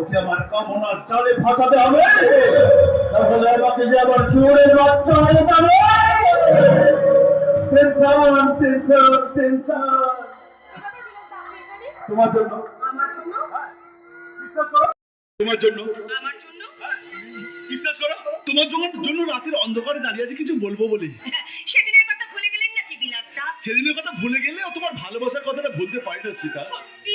ওকে আমার কামনার ফাঁসাতে হবে। তাহলে আমাকে যে শুয়োরের বাচ্চা হয়ে যাবে। টেনশন টেনশন টেনশন তোমার জন্য। আমার জন্য? বিশ্বাস করো। তোমার জন্য। আমার জন্য? বিশ্বাস করো। তোমার জন্য জন্য রাতের অন্ধকারে দাঁড়িয়ে আছে কিছু বলব বলে। সেদিনের কথা ভুলে গেলেন নাকি বিলাসদা? সেদিনের কথা ভুলে গেলেও তোমার ভালোবাসার কথাটা ভুলতে পারি না সীতা। সত্যি?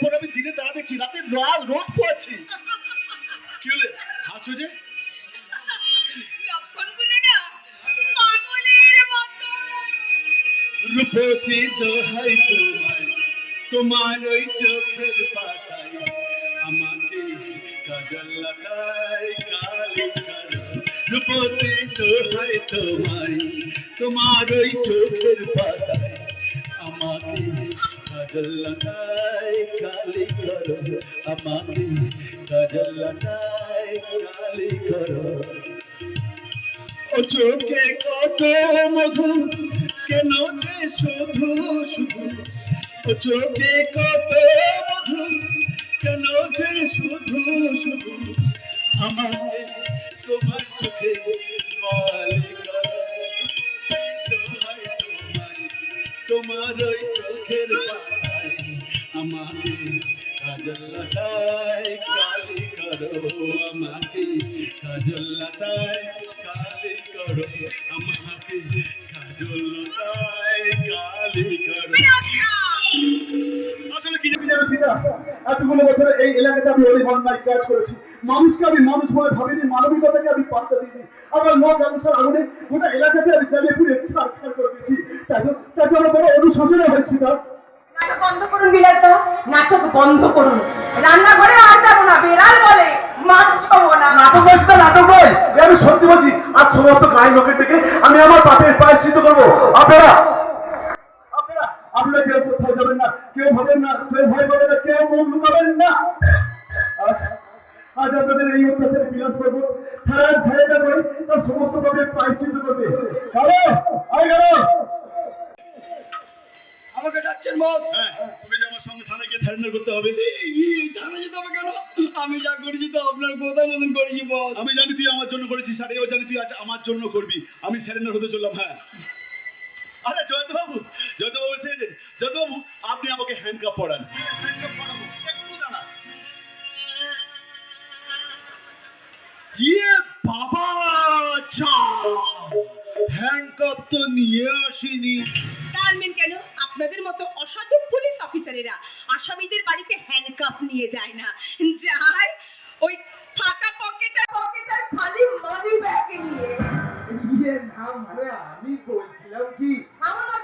তোমাকে দেখার পর আমি দিনে তারা দেখছি রাতে রাত রোদ পড়েছি। কি হলে? হাসছো যে রূপসী দোহাই তোমার তোমার ওই চোখের পাতায়। আমাকে কাজল লাগাই কালি রূপসী দোহাই তোমার ওই চোখের পাতায়। আমাকে কাজল লাগাই কালি করো, আমাকে কাজল লাগাই কালি করো। ও চোখে কত মধু, কেন যে শুধু শুধু? ও চোখে কত মধু, কেন যে শুধু শুধু? আমাকে তোমার বলে এতগুলো বছর এই এলাকাতে আমি অনেক অন্যায় কাজ করেছি। মানুষকে আমি মানুষ বলে ভাবিনি, মানবিকতাকে আমি পাত্তা দিইনি। আমার লোক মানুষের আগুনে গোটা এলাকাতে আমি জ্বালিয়ে পুড়ে ছাড়খাড় করে দিয়েছি। তাই তো তাই তো আমার বড় অনুশোচনা হয়েছিল নাটক বন্ধ করুন বিলাসদা নাটক বন্ধ করুন। রান্নাঘরে আর যাব না, বেড়াল বলে কোথাও যাবেন না, কেউ ভাবেন না, কেউ ভয় পাবেন না, কেউ মুখ লুকাবেন না। আজ আজ এই অত্যাচারে বিলাস করব। থানার ছায়াটা করে তার সমস্ত পাপের প্রায়শ্চিত করবে। হ্যালো আমাকে ডাকছেন বস। হ্যাঁ তুমি যে আমার সঙ্গে থানায় গিয়ে সারেন্ডার করতে হবে। থানা যেতে হবে কেন? আমি যা করেছি তো আপনার কথা মতন করেছি বস। আমি জানি তুই আমার জন্য করেছিস আর এও জানি তুই আজ আমার জন্য করবি। আমি স্যারেন্ডার হতে চললাম হ্যাঁ। আরে জয়ন্ত বাবু জয়ন্ত বাবু এসেছেন জয়ন্ত বাবু আপনি আমাকে হ্যান্ডকাপ পড়ান হ্যান্ডকাপ পড়াবো একটু দাঁড়া ইয়ে বাবা চা হ্যান্ডকাপ তো নিয়ে আসিনি। টানবেন কেন? আপনাদের মতো অসাধু পুলিশ অফিসারেরা আসামিদের বাড়িতে হ্যান্ডকাপ নিয়ে যায় না। যায় ওই ফাঁকা পকেটে পকেটার খালি মানি ব্যাগে নিয়ে। ইয়ে মানে আমি বলছিলাম কি? আমার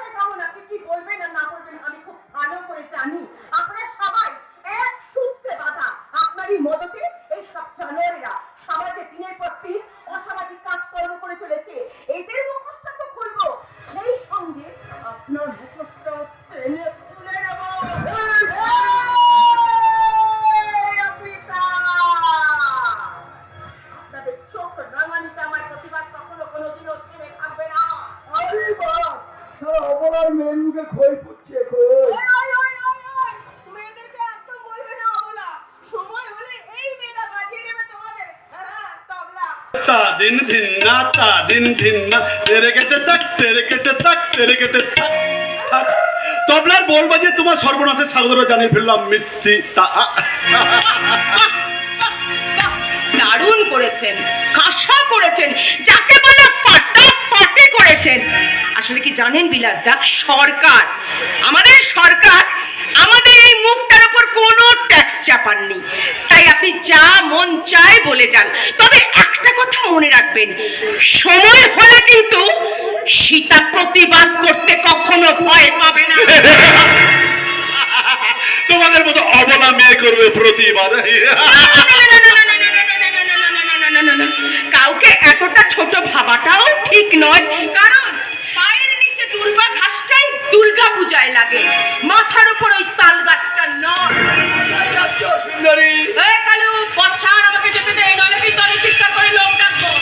বাজিয়ে দেবে তোমাদের। হ্যাঁ, তবলা। তা দিন দিন না তা দিন দিন না তেরে কেটে তাক তেরে কেটে তাক তেরে কেটে তাক থাক। তবলার বল বাজিয়ে তোমার সর্বনাশের স্বাগত জানিয়ে ফেললাম মিষ্টি তা দারুণ করেছেন কাঁসা করেছেন যাকে বলে ফাটাফাটি করেছেন আসলে কি জানেন বিলাসদা সরকার আমাদের সরকার আমাদের এই মুখটার উপর কোনো ট্যাক্স চাপাননি তাই আপনি যা মন চায় বলে যান তবে একটা কথা মনে রাখবেন সময় হলে কিন্তু সীতা প্রতিবাদ করতে কখনো ভয় পাবে না তোমাদের মতো অবলা মেয়ে করবে প্রতিবাদ কাউকে এতটা ছোট ভাবাটাও ঠিক নয় কারণ দুর্গা পূজায় লাগে। মাথার উপর ওই তাল গাছটা নয় কালু আমাকে যেতে কি চিৎকার করে লোক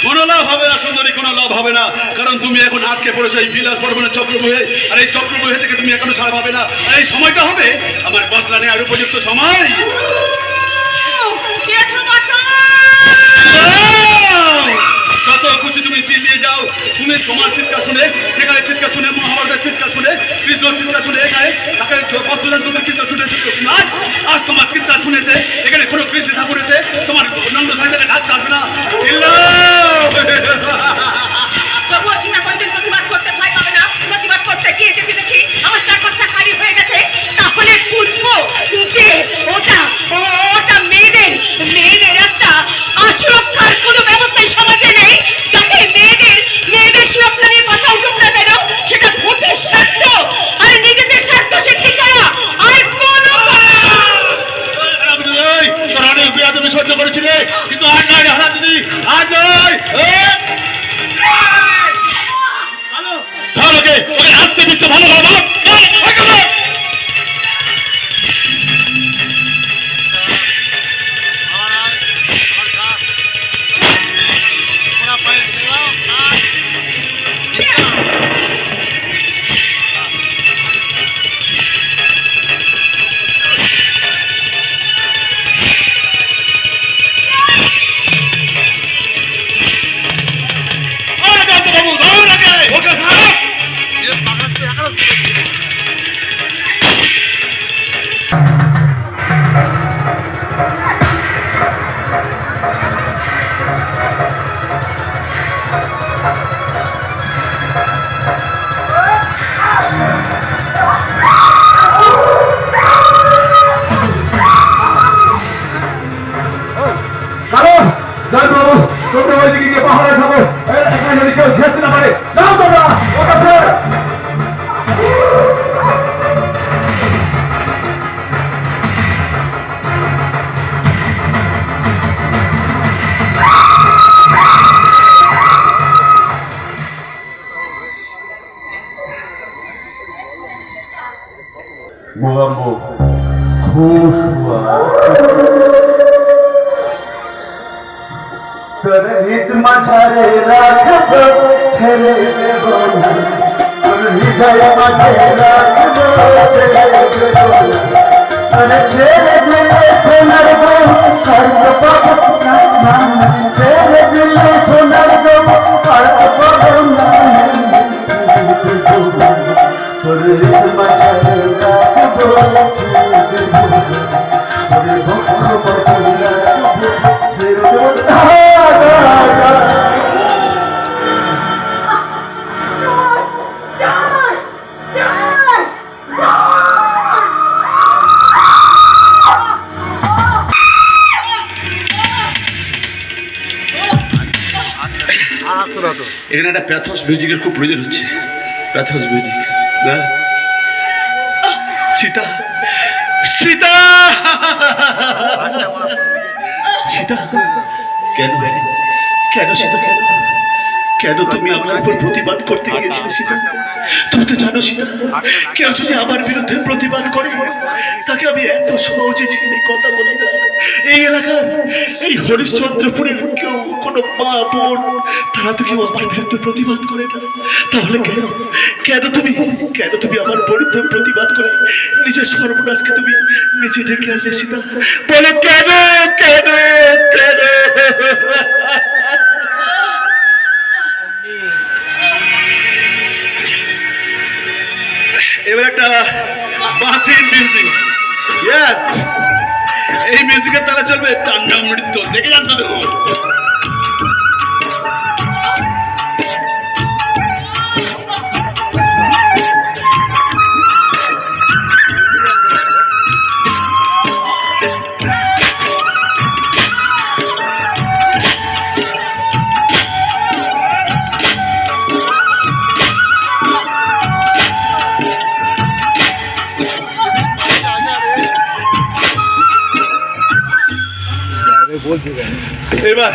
কোনো লাভ হবে না সুন্দরী কোনো লাভ হবে না। কারণ তুমি এখন আটকে পড়েছো এই বিলাস না চক্রবুহে আর এই চক্রবুহে থেকে তুমি এখনও ছাড়া পাবে না। আর এই সময়টা হবে আমার বদলা নেওয়ার উপযুক্ত সময়। বলছি তুমি চিল্লিয়ে যাও। তুমি তোমার চিৎকার শুনে, সেখানে চিৎকার শুনে, মহাভারতের চিৎকার শুনে, কৃষ্ণ চিৎকার শুনে, এখানে তাকে পত্রদান তোমার চিৎকার শুনে আজ আজ তোমার চিৎকার শুনেছে এখানে কোনো কৃষ্ণ ঠাকুর এসে তোমার নন্দ সাহেবকে ডাকতে আসবে না। করতে ভয় পাবে না। প্রতিবাদ করতে গিয়ে যদি দেখি, আমার চারপাশটা খালি ওকে আসতে দিচ্ছে ভালো ভালো তোমরা ওইদিকে গিয়ে পাহাড়ে এ- এখানে যদি কেউ ঘেরতে না পারে, যাও তোমরা, ওটা ফের। তোর হৃদ মাঝারে রাখব ছেলে তোর হৃদয় মাঝে রাখব ছেলে তোর ছেলে দিলে সোনার গো খর্গ পাব না। ছেলে দিলে সোনার গো খর্গ পাব না। তোর হৃদ এখানে প্যাথস মিউজিকের খুব প্রয়োজন হচ্ছে। Pathos music Sita Sita! Sita, কেন কেন সীতা, কেন? কেন তুমি আমার উপর প্রতিবাদ করতে গিয়েছিলে সীতা? তুমি তো জানো সীতা, কেউ যদি আমার বিরুদ্ধে প্রতিবাদ করে, তাকে আমি এত সহজে ছেড়ে কথা বলি না। এই এলাকার, এই হরিশ্চন্দ্রপুরের কেউ কোনো মা বোন, তারা তো কেউ আমার বিরুদ্ধে প্রতিবাদ করে না। তাহলে কেন? কেন তুমি কেন তুমি আমার বিরুদ্ধে প্রতিবাদ করে? নিজের সর্বনাশকে তুমি নিজে ডেকে আনলে সীতা? বলে কেন কেন কেন? এবার একটা বাসির মিউজিক ইয়েস এই মিউজিকের তালা চলবে তাণ্ডব নৃত্য দেখে যান তো এবার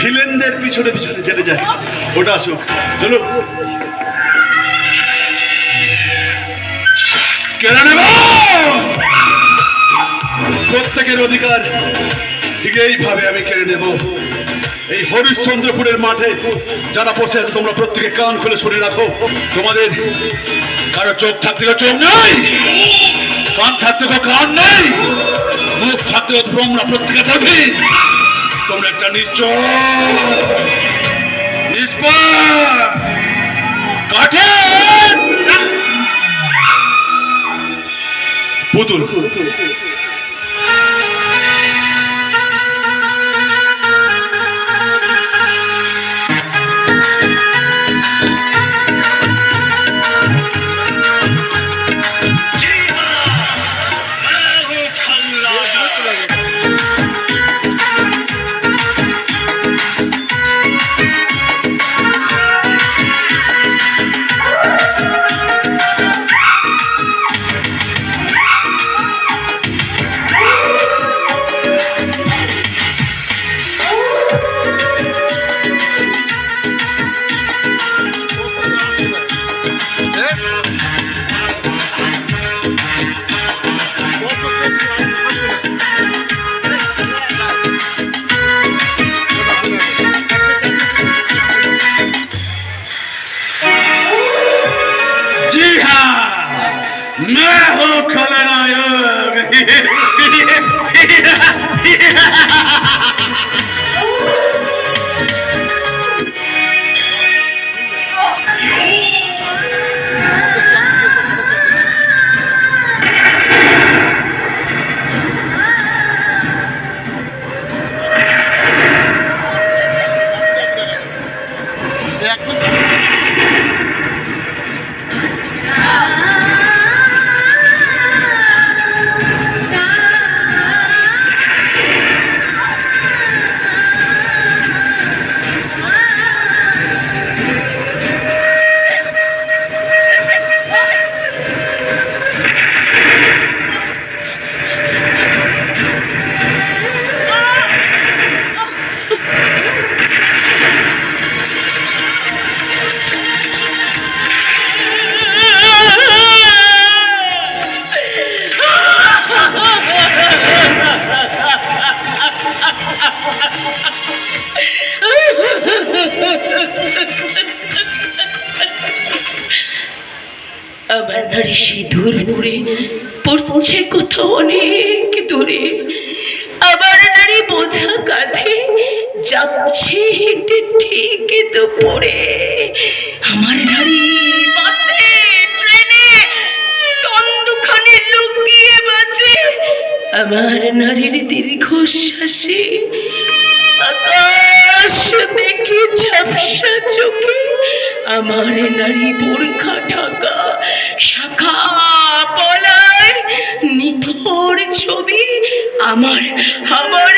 ভিলেনদের পিছনে পিছনে চলে যায় ওটা আসুক। চলো প্রত্যেকের অধিকার ঠিক এইভাবে আমি কেড়ে নেব। এই হরিশ্চন্দ্রপুরের মাঠে যারা বসে আছে, তোমরা প্রত্যেকে কান খুলে শুনে রাখো। তোমাদের কারও চোখ থাকতে চোখ নেই! কান থাকতে কান নেই! থাকতে তোমরা প্রত্যেকে থাকবে তোমরা একটা নিশ্চয় পুতুল। সিঁদুর পরে পড়ছে কোথাও অনেক দূরে। আমার নারী বোঝা কাঁধে যাচ্ছে হেঁটে ঠিক দুপুরে। আমার নারী বাসে, ট্রেনে বাজে। আমার নারীর দীর্ঘশ্বাসে আকাশ দেখে ঝাপসা চোখে আমার নারী বোরখা ঢাকা শাখা পলায় নিথর ছবি আমার আমার